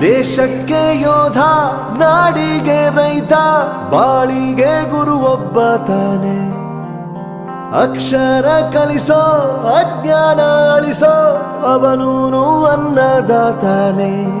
ದೇಶಕ್ಕೆ ಯೋಧ ನಾಡಿಗೆ ರೈತ ಬಾಳಿಗೆ ಗುರು ತಾನೆ. ಅಕ್ಷರ ಕಲಿಸೋ ಅಜ್ಞಾನ ಅಳಿಸೋ ಅವನೂನು ಅನ್ನದಾತಾನೆ.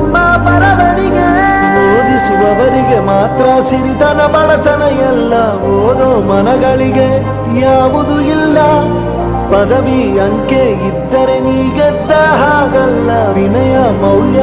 ಮಾತ್ರ ಸಿರಿತನ ಬಡತನ ಎಲ್ಲ ಓದೋ ಮನಗಳಿಗೆ ಯಾವುದು ಇಲ್ಲ. ಪದವಿ ಅಂಕೆ ಇದ್ದರೆ ನೀ ಗೆದ್ದ ಹಾಗಲ್ಲ, ವಿನಯ ಮೌಲ್ಯ